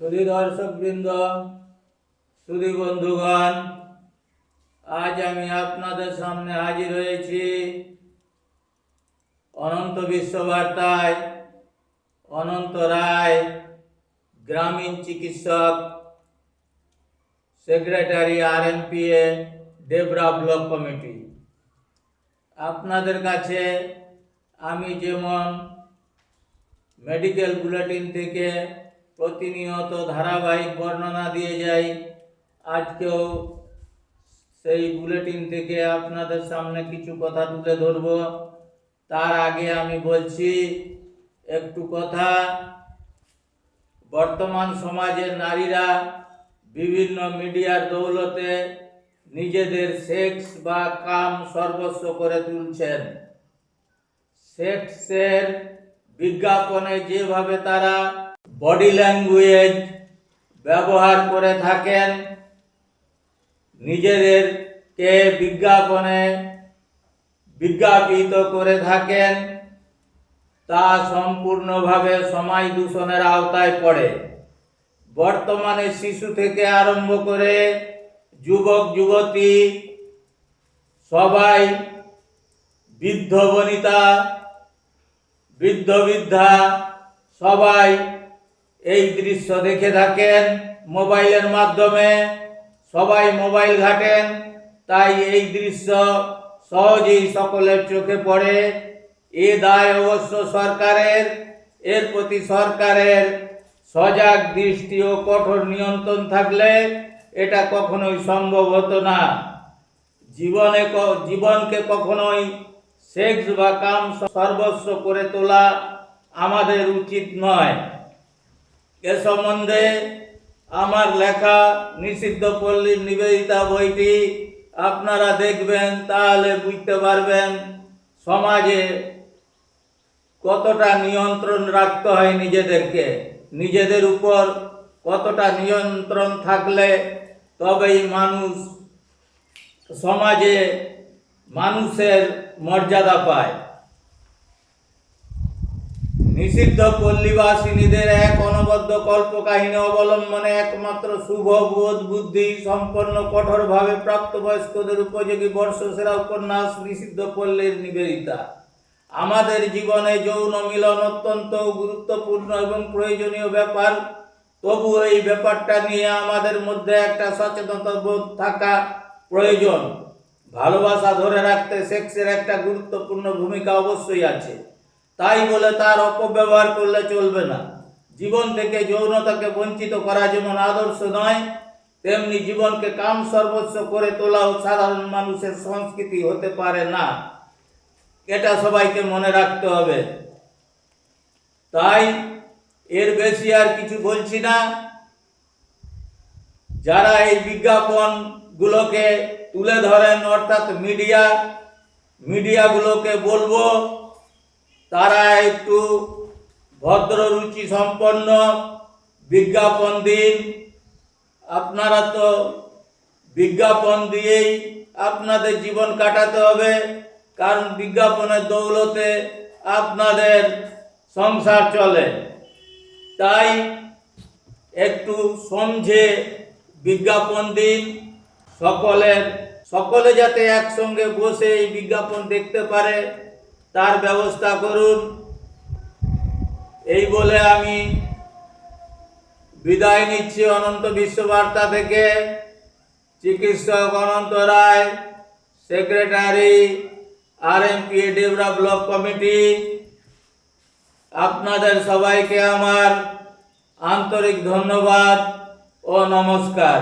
সুধী দর্শকবৃন্দ সুধী বন্ধুগণ আজ আমি আপনাদের সামনে হাজির হয়েছি অনন্ত বিশ্ববার্তায়, অনন্ত রায়, গ্রামীণ চিকিৎসক, secretary RMPA Debra block committee. আপনাদের কাছে আমি যেমন মেডিকেল বুলেটিন থেকে প্রতিনিয়ত ধারাবাহিক বর্ণনা দিয়ে যাই। আজকেও সেই বুলেটিন থেকে আপনাদের সামনে কিছু কথা তুলে ধরব। তার আগে আমি বলছি, একটু কথা। বর্তমান সমাজের নারীরা বিভিন্ন মিডিয়ার দৌলতে নিজেদের সেক্স বা কাম সর্বস্ব করে তুলছেন। সেক্সের বিজ্ঞাপনে যেভাবে তারা বডি ল্যাঙ্গুয়েজ ব্যবহার করে থাকেন। নিজেদেরকে বিজ্ঞাপনে বিজ্ঞাপিত করে থাকেন। তা সম্পূর্ণভাবে সমাজ দূষণের আওতায় পড়ে। বর্তমানে শিশু থেকে আরম্ভ করে যুবক, যুবতী, সবাই বৃদ্ধ, বনিতা, বৃদ্ধ, বৃদ্ধা, সবাই এই দৃশ্য দেখে থাকেন মোবাইলের মাধ্যমে। সবাই মোবাইল ঘাটেন, তাই এই দৃশ্য সহজেই সকলের চোখে পড়ে। এ দায় অবশ্য সরকারের, এর প্রতি সরকারের সজাগ দৃষ্টি ও কঠোর নিয়ন্ত্রণ থাকলে এটা কখনোই সম্ভব হতো না। জীবনে জীবনকে কখনোই সেক্স বা কাম সর্বস্ব করে তোলা আমাদের উচিত নয়। এ সম্বন্ধে আমার লেখা নিষিদ্ধ পল্লীর নিবেদিতা বইটি আপনারা দেখবেন, তাহলে বুঝতে পারবেন সমাজে কতটা নিয়ন্ত্রণ রাখতে হয় নিজেদেরকে। নিজেদের উপর কতটা নিয়ন্ত্রণ থাকলে তবেই মানুষ সমাজে মানুষের মর্যাদা পায়। নিষিদ্ধ পল্লীবাসিনীদের এক অনবদ্য কল্পকাহিনী অবলম্বনে একমাত্র শুভ বোধ বুদ্ধি সম্পন্ন কঠোরভাবে প্রাপ্তবয়স্কদের উপযোগী বর্ষসেরা উপন্যাস নিষিদ্ধ পল্লীর নিবেদিতা। আমাদের জীবনে যৌন মিলন অত্যন্ত গুরুত্বপূর্ণ এবং প্রয়োজনীয় ব্যাপার। তবু এই ব্যাপারটা নিয়ে আমাদের মধ্যে একটা সচেতনতা বোধ থাকা প্রয়োজন। ভালোবাসা ধরে রাখতে সেক্সের একটা গুরুত্বপূর্ণ ভূমিকা অবশ্যই আছে। তাই বলে তার অপব্যবহার করলে চলবে না। জীবন থেকে যৌনতাকে বঞ্চিত করা যেমন আদর্শ নয়, তেমনি জীবনকে কাম সর্বস্ব করে তোলাও সাধারণ মানুষের সংস্কৃতি হতে পারে না। এটা সবাইকে মনে রাখতে হবে। তাই এর বেশি আর কিছু বলছি না। যারা এই বিজ্ঞাপনগুলোকে তুলে ধরেন, অর্থাৎ মিডিয়া, মিডিয়াগুলোকে বলব তারা একটু ভদ্র রুচি সম্পন্ন, বিজ্ঞাপন দিন। আপনারা তো বিজ্ঞাপন দিয়েই আপনাদের জীবন কাটাতে হবে, কারণ বিজ্ঞাপনের দৌলতে আপনাদের সংসার চলে। তাই একটু সমঝে বিজ্ঞাপন দিন। সকলের, সকলে যাতে একসঙ্গে বসে এই বিজ্ঞাপন দেখতে পারে তার ব্যবস্থা করুন। এই বলে আমি বিদায় নিচ্ছি অনন্ত বিশ্ববার্তা থেকে। চিকিৎসক Ananta Roy, secretary R M P Debra block committee, আপনাদের সবাইকে আমার আন্তরিক ধন্যবাদ ও নমস্কার।